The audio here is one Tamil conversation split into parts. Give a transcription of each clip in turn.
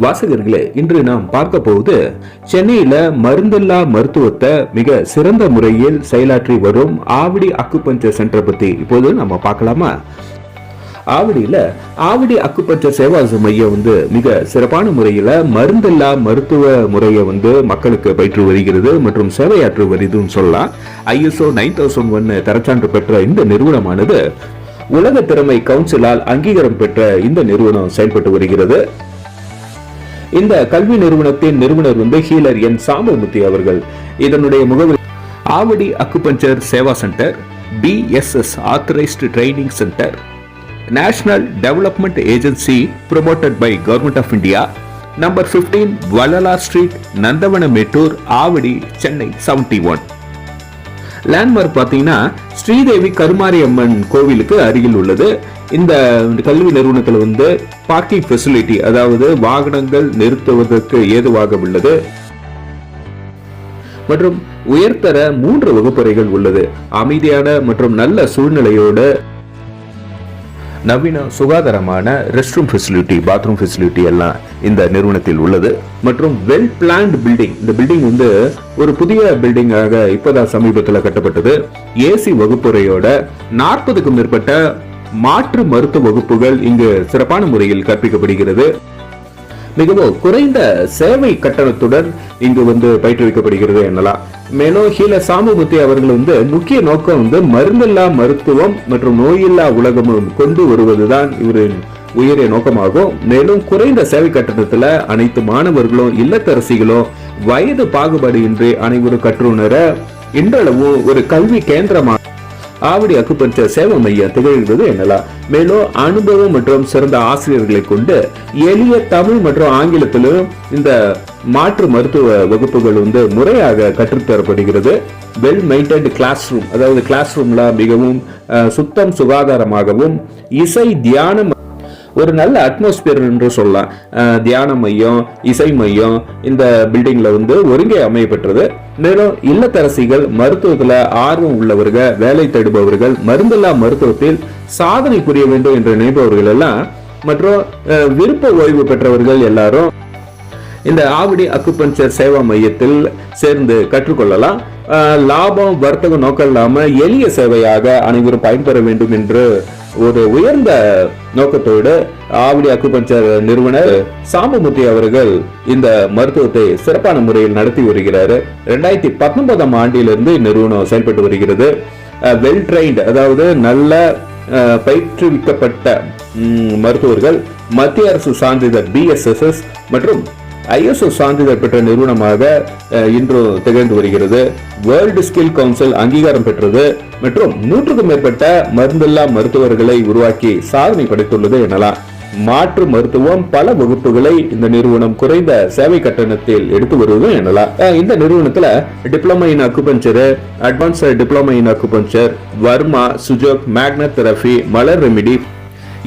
வாசகர்களே இன்று நாம் பார்க்க போவது சென்னையில மருந்தில்லா மருத்துவத்தை மிக சிறந்த முறையில் செயலாற்றி வரும் ஆவடி அக்குபஞ்சர் சென்டர் பத்தி இப்போது நம்ம பார்க்கலாமா? ஆவடியில ஆவடி அக்குபஞ்சர் சேவா மையம் வந்து மிக சிறப்பான முறையில மருந்தில்லா மருத்துவ முறையை வந்து மக்களுக்கு பயிற்று வருகிறது மற்றும் சேவையாற்று வருதுன்னு சொல்லலாம். ஐஎஸ்ஓ நைன் தௌசண்ட் ஒன் தரச்சான்று பெற்ற இந்த நிறுவனமானது உலக திறமை கவுன்சிலால் அங்கீகாரம் பெற்ற இந்த நிறுவனம் செயல்பட்டு வருகிறது. இந்த கல்வி நிறுவனத்தின் நிறுவனர் வந்து ஹீலர் என் சாமமூர்த்தி அவர்கள். இதனுடைய முகவரி Avadi acupuncture Seva centre BSS authorised training centre national development agency promoted by government of India number 15 Vallalar street Nandavana Mettur Avadi Chennai 71 one landmark பார்த்தீங்கன்னா ஸ்ரீதேவி கருமாரி அம்மன் கோவிலுக்கு அருகில் உள்ளது. இந்த கல்வி நிறுவனத்தில் வந்து பார்க்கிங் ஃபெசிலிட்டி அதாவது வாகனங்கள் நிறுத்துவதற்கு ஏதுவாக உள்ளது. மற்றும் உயர்தர மூன்று வகுப்பறைகள் உள்ளது. அமைதியான மற்றும் நல்ல சூழ்நிலையோடு நவீன சுகாதாரமான rest room facility bathroom facility எல்லாம் இந்த நிறுவனத்தில் உள்ளது. மற்றும் வெல் பிளான்ட் பில்டிங் இந்த பில்டிங் வந்து ஒரு புதிய பில்டிங்காக இப்போதான் சமீபத்தில் கட்டப்பட்டது. ஏசி வகுப்புறையோட நாற்பதுக்கும் மேற்பட்ட மாற்று மருத்துவ வகுப்புகள் இங்கு சிறப்பான முறையில் கற்பிக்கப்படுகிறது. மிகவும் குறைந்த சேவை கட்டணத்துடன் இங்கு வந்து பயிற்றுவிக்கப்படுகிறது எனலாம் மேலும் ஹீல அவர்கள் வந்து முக்கிய நோக்கம் வந்து மருந்தில்லா மருத்துவம் மற்றும் நோயில்லா உலகமும் கொண்டு வருவதுதான் இவரின் உயரிய நோக்கமாகும். மேலும் குறைந்த சேவை கட்டணத்துல அனைத்து மாணவர்களும் இல்லத்தரசிகளும் வயது பாகுபாடு இன்றி அனைவரும் கற்றுணர இன்றளவு ஒரு கல்வி கேந்திரமாக ஆவடி அக்குபஞ்சர் சேவை மையம் திகழ்கிறது எனலாம் மேலும் அனுபவம் மற்றும் சிறந்த ஆசிரியர்களை கொண்டு எளிய தமிழ் மற்றும் ஆங்கிலத்திலும் இந்த மாற்று மருத்துவ வகுப்புகள் வந்து முறையாக கற்றுத்தரப்படுகிறது. வெல் மெயின்டைன்டு கிளாஸ் ரூம் அதாவது கிளாஸ் ரூம்ல மிகவும் சுத்தம் சுகாதாரமாகவும் இசை தியானம் ஒரு நல்ல அட்மாஸ்பியர் என்று சொல்லலாம். தியான மையம் இசை மையம் இந்த பில்டிங்ல வந்து ஒருங்கே அமையப்பெற்றது மேலும் இல்லத்தரசிகள் மருத்துவத்துல ஆர்வம் உள்ளவர்கள் வேலை தேடுபவர்கள் மருந்தில்லா மருத்துவத்தில் சாதனை புரிய வேண்டும் என்று நினைப்பவர்கள் எல்லாம் மற்றும் அஹ், விருப்ப ஓய்வு பெற்றவர்கள் எல்லாரும் இந்த ஆவடி அக்குபஞ்சர் சேவா மையத்தில் சேர்ந்து கற்றுக்கொள்ளலாம். லாபம் வர்த்தகம் நோக்கம் இல்லாமல் எளிய சேவையாக அனைவரும் பயன்பெற வேண்டும் என்று ஒரு உயர்ந்த நோக்கத்தோடு ஆவடி அக்குபஞ்சர் நிறுவனர் சாமுமூர்த்தி அவர்கள் இந்த மருத்துவத்தை சிறப்பான முறையில் நடத்தி வருகிறாரு. ரெண்டாயிரத்தி பத்தொன்பதாம் ஆண்டிலிருந்து இந்நிறுவனம் செயல்பட்டு வருகிறது. வெல் ட்ரைன்ட் அதாவது நல்ல பயிற்றுவிக்கப்பட்ட மருத்துவர்கள் மத்திய அரசு சான்றிதழ் பிஎஸ்எஸ்எஸ் மற்றும் ஐஎஸ்ஓ சான்றிதழ் பெற்ற நிறுவனமாக இன்று திகழ்ந்து வருகிறது. வேர்ல்டு ஸ்கில் கவுன்சில் அங்கீகாரம் பெற்றது. மற்றும் நூற்றுக்கும் மேற்பட்ட மருந்தில்லா மருத்துவர்களை உருவாக்கி சாதனை படைத்துள்ளது எனலாம். மாற்று மருத்துவம் பல வகுப்புகளை இந்த நிறுவனம் குறைந்த சேவை கட்டணத்தில் எடுத்து வருவதும் எனலாம். இந்த நிறுவனத்துல diploma in acupuncture advance diploma in acupuncture Varma Sujok magnet therapy Malar remedy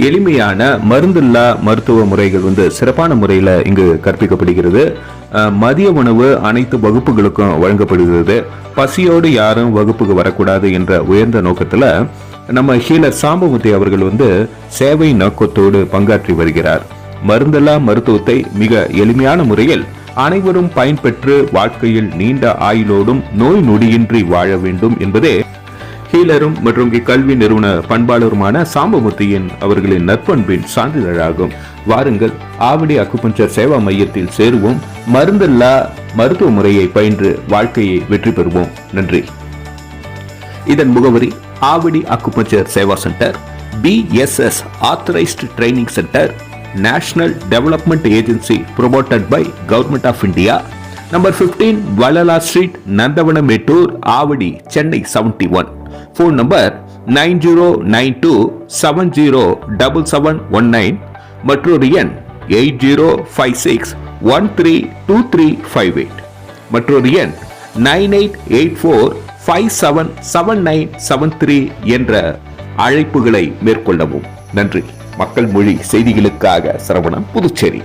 எளிமையான மருந்தில்லா மருத்துவ முறைகள் வந்து சிறப்பான முறையில் இங்கு கற்பிக்கப்படுகிறது. மதிய உணவு அனைத்து வகுப்புகளுக்கும் வழங்கப்படுகிறது. பசியோடு யாரும் வகுப்புக்கு வரக்கூடாது என்ற உயர்ந்த நோக்கத்தில் நம்ம ஹீலர் சாம்பமூர்த்தி அவர்கள் வந்து சேவை நோக்கத்தோடு பங்காற்றி வருகிறார். மருந்தில்லா மருத்துவத்தை மிக எளிமையான முறையில் அனைவரும் பயன்பெற்று வாழ்க்கையில் நீண்ட ஆயுளோடும் நோய் நொடியின்றி வாழ வேண்டும் என்பதே ஹீலரும் மற்றும் இக்கல்வி நிறுவன பண்பாளருமான சாம்பமூர்த்தியின் அவர்களின் நற்பண்பின் சான்றிதழாகும். வாருங்கள் ஆவடி அக்குபஞ்சர் சேவா மையத்தில் சேருவோம். மருந்தில்லா மருத்துவ முறையை பயின்று வாழ்க்கையை வெற்றி பெறுவோம். நன்றி. இதன் முகவரி Avadi acupuncture Seva centre BSS authorised training centre national development agency promoted by government of India number fifteen Vallalar street Nandavanam Mettur Avadi Chennai 71 one phone number nine zero nine two seven zero double seven one nine மற்றொரு எண் eight zero five six one three two three five eight மற்றொரு எண் nine eight eight four five seven seven nine seven three என்ற அழைப்புகளை மேற்கொள்ளவும். நன்றி. மக்கள் மொழி செய்திகளுக்காக சரவணன் புதுச்சேரி.